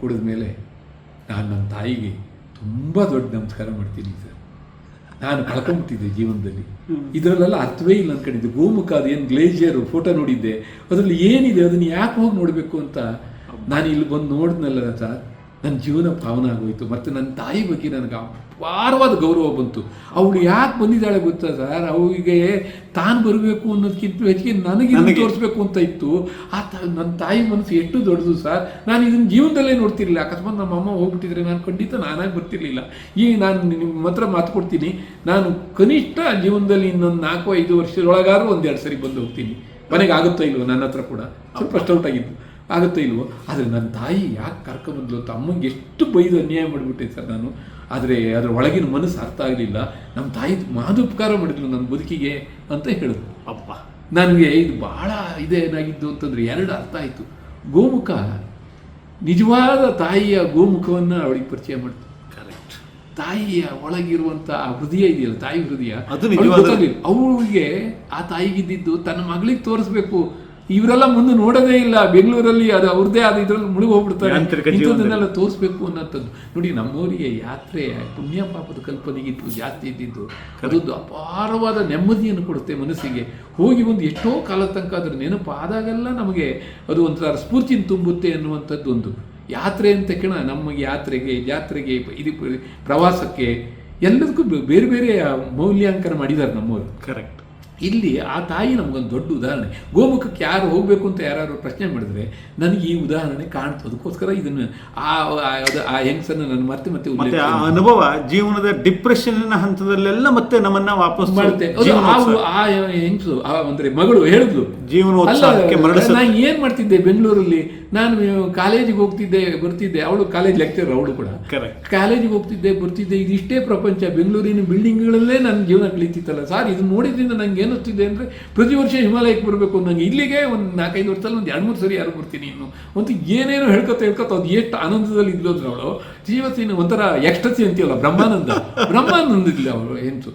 ಕುಡಿದ ಮೇಲೆ ನಾನು ನನ್ನ ತಾಯಿಗೆ ತುಂಬ ದೊಡ್ಡ ನಮಸ್ಕಾರ ಮಾಡ್ತೀನಿ ಸರ್. ನಾನು ಕಳ್ಕೊಂಬಿಟ್ಟಿದ್ದೆ ಜೀವನದಲ್ಲಿ. ಇದರಲ್ಲೆಲ್ಲ ಅರ್ಥವೇ ಇಲ್ಲ ಅನ್ಕೊಂಡಿದ್ದೆ. ಗೋಮುಖ ಅದೇನು ಗ್ಲೇಜಿಯರು ಫೋಟೋ ನೋಡಿದ್ದೆ. ಅದರಲ್ಲಿ ಏನಿದೆ ಅದನ್ನು ಯಾಕೆ ಹೋಗಿ ನೋಡಬೇಕು ಅಂತ ನಾನು ಇಲ್ಲಿ ಬಂದು ನೋಡಿದ್ನಲ್ಲ ಸರ್. ನನ್ನ ಜೀವನ ಪಾವನ ಆಗೋಯ್ತು. ಮತ್ತು ನನ್ನ ತಾಯಿ ಬಗ್ಗೆ ನನಗೆ ಅಪಾರವಾದ ಗೌರವ ಬಂತು. ಅವಳು ಯಾಕೆ ಬಂದಿದ್ದಾಳೆ ಗೊತ್ತಾ ಸರ್? ಅವಳಿಗೆ ತಾನು ಬರಬೇಕು ಅನ್ನೋದಕ್ಕಿಂತ ಹೆಚ್ಚಿಗೆ ನನಗೆ. ತೋರಿಸ್ಬೇಕು ಅಂತ ಇತ್ತು. ಆ ತ ನನ್ನ ತಾಯಿ ಮನಸ್ಸು ಎಷ್ಟು ದೊಡ್ಡದು ಸರ್? ನಾನು ಇದನ್ನ ಜೀವನದಲ್ಲೇ ನೋಡ್ತಿರ್ಲಿಲ್ಲ. ಅಕಸ್ಮಾತ್ ನಮ್ಮ ಅಮ್ಮ ಹೋಗ್ಬಿಟ್ಟಿದ್ರೆ ನಾನು ಖಂಡಿತ ನಾನಾಗಿ ಬರ್ತಿರ್ಲಿಲ್ಲ. ಈಗ ನಾನು ನಿಮ್ಮ ಹತ್ರ ಮಾತು ಕೊಡ್ತೀನಿ. ನಾನು ಕನಿಷ್ಠ ಜೀವನದಲ್ಲಿ ಇನ್ನೊಂದು ನಾಲ್ಕು ಐದು ವರ್ಷದೊಳಗಾದ್ರೂ ಒಂದೆರಡು ಸರಿ ಬಂದು ಹೋಗ್ತೀನಿ. ಮನೆಗೆ ಆಗುತ್ತೋ ಇಲ್ವೋ ನನ್ನ ಹತ್ರ ಕೂಡ. ಸ್ವಲ್ಪ ಔಟ್ ಆಗಿದ್ದು. ಆಗುತ್ತೋ ಇಲ್ವೋ ಆದರೆ ನನ್ನ ತಾಯಿ ಯಾಕೆ ಕರ್ಕೊಂಬಂದ್ಲು ಅಂತ ಅಮ್ಮಂಗೆ ಎಷ್ಟು ಬೈದು ಅನ್ಯಾಯ ಮಾಡಿಬಿಟ್ಟೆ ಸರ್ ನಾನು. ಆದರೆ ಅದರ ಒಳಗಿನ ಮನಸ್ಸು ಅರ್ಥ ಆಗಲಿಲ್ಲ. ನಮ್ಮ ತಾಯಿ ಮಹದುಪಕಾರ ಮಾಡಿದ್ಲು ನನ್ನ ಬದುಕಿಗೆ ಅಂತ ಹೇಳಿದ್ರು. ಅಪ್ಪ ನನಗೆ ಇದು ಬಹಳ ಇದೇನಾಗಿದ್ದು ಅಂತಂದರೆ ಎರಡು ಅರ್ಥ ಆಯಿತು. ಗೋಮುಖ ನಿಜವಾದ ತಾಯಿಯ ಗೋಮುಖವನ್ನು ಅವಳಿಗೆ ಪರಿಚಯ ಮಾಡ್ತು. ಕರೆಕ್ಟ್ ತಾಯಿಯ ಒಳಗಿರುವಂತಹ ಆ ಹೃದಯ ಇದೆಯಲ್ಲ ತಾಯಿ ಹೃದಯ ಅದು ಅವಳಿಗೆ ಆ ತಾಯಿಗಿದ್ದಿದ್ದು ತನ್ನ ಮಗಳಿಗೆ ತೋರಿಸ್ಬೇಕು. ಇವರೆಲ್ಲ ಮುಂದೆ ನೋಡೋದೇ ಇಲ್ಲ. ಬೆಂಗಳೂರಲ್ಲಿ ಅದು ಅವ್ರದ್ದೇ ಆದ ಇದ್ರಲ್ಲಿ ಮುಳುಗಿ ಹೋಗ್ಬಿಡ್ತಾರೆ. ಯಾಂತ್ರಿಕ ಇಂಥದ್ದನ್ನೆಲ್ಲ ತೋರಿಸ್ಬೇಕು ಅನ್ನೋಂಥದ್ದು. ನೋಡಿ ನಮ್ಮೂರಿಗೆ ಯಾತ್ರೆ ಪುಣ್ಯ ಪಾಪದ ಕಲ್ಪನೆಗಿತ್ತು ಜಾಸ್ತಿ ಇದ್ದಿದ್ದು ಅದೊಂದು ಅಪಾರವಾದ ನೆಮ್ಮದಿಯನ್ನು ಕೊಡುತ್ತೆ ಮನಸ್ಸಿಗೆ. ಹೋಗಿ ಒಂದು ಎಷ್ಟೋ ಕಾಲ ತನಕ ಅದ್ರ ನೆನಪು ಆದಾಗೆಲ್ಲ ನಮಗೆ ಅದು ಒಂಥರ ಸ್ಫೂರ್ತಿನ ತುಂಬುತ್ತೆ ಅನ್ನುವಂಥದ್ದು ಒಂದು. ಯಾತ್ರೆ ಅಂತ ಕಣ ನಮಗೆ ಯಾತ್ರೆಗೆ ಜಾತ್ರೆಗೆ ಇದು ಪ್ರವಾಸಕ್ಕೆ ಎಲ್ಲದಕ್ಕೂ ಬೇರೆ ಬೇರೆ ಮೌಲ್ಯಾಂಕನ ಮಾಡಿದ್ದಾರೆ ನಮ್ಮವರು. ಕರೆಕ್ಟ್ ಇಲ್ಲಿ ಆ ತಾಯಿ ನಮಗೊಂದು ದೊಡ್ಡ ಉದಾಹರಣೆ. ಗೋಮುಖಕ್ಕೆ ಯಾರು ಹೋಗಬೇಕು ಅಂತ ಯಾರು ಪ್ರಶ್ನೆ ಮಾಡಿದ್ರೆ ನನಗೆ ಈ ಉದಾಹರಣೆ ಕಾಣ್ತು. ಅದಕ್ಕೋಸ್ಕರ ಇದನ್ನು ಆ ಆ- ಹೆಂಗಸನ್ನು ನಾನು ಮತ್ತೆ ಮತ್ತೆ ಮತ್ತೆ ಆ ಅನುಭವ ಜೀವನದ ಡಿಪ್ರೆಷನ್ ಹಂತದಲ್ಲೆಲ್ಲ ಮತ್ತೆ ನಮ್ಮನ್ನ ವಾಪಸ್ ಮಾಡುತ್ತೆ ಆ ಹೆಂಗಸು ಅಂದ್ರೆ ಮಗಳು ಹೇಳಿದ್ಲು. ಜೀವನ. ನಾನು ಏನ್ ಮಾಡ್ತಿದ್ದೆ ಬೆಂಗಳೂರಲ್ಲಿ? ನಾನು ಕಾಲೇಜಿಗೆ ಹೋಗ್ತಿದ್ದೆ ಬರ್ತಿದ್ದೆ. ಅವಳು ಕಾಲೇಜ್ ಲೆಕ್ಚರ್ ಅವಳು ಕೂಡ. ಕಾಲೇಜಿಗೆ ಹೋಗ್ತಿದ್ದೆ ಬರ್ತಿದ್ದೆ. ಇದಿಷ್ಟೇ ಪ್ರಪಂಚ. ಬೆಂಗಳೂರಿನ ಬಿಲ್ಡಿಂಗ್ಗಳಲ್ಲೇ ನನ್ನ ಜೀವನ ಕಳೀತಿತ್ತಲ್ಲ. ಸರ್ ಇದು ನೋಡಿದ್ರಿಂದ ನಂಗೆ ಏನಿಸ್ತಿದೆ ಅಂದರೆ ಪ್ರತಿ ವರ್ಷ ಹಿಮಾಲಯಕ್ಕೆ ಬರಬೇಕು ನಂಗೆ ಇಲ್ಲಿಗೆ ಒಂದು ನಾಲ್ಕೈದು ವರ್ಷದಲ್ಲಿ ಒಂದು ಎರಡು ಮೂರು ಸರಿ ಯಾರು ಬರ್ತೀನಿ ಇನ್ನು. ಒಂದು ಏನೇನೋ ಹೇಳ್ಕೊತ ಹೇಳ್ಕೊತ ಅದು ಎಷ್ಟು ಆನಂದದಲ್ಲಿ ಇದ್ಲು ಅಂದ್ರೆ ಅವಳು ಜೀವತ್ತಿನ ಒಂಥರ ಎಕ್ಸ್ಟ್ರಸಿ ಅಂತೀವಲ್ಲ ಬ್ರಹ್ಮಾನಂದ. ಬ್ರಹ್ಮಾನಂದ ಅವಳು ಎಂತು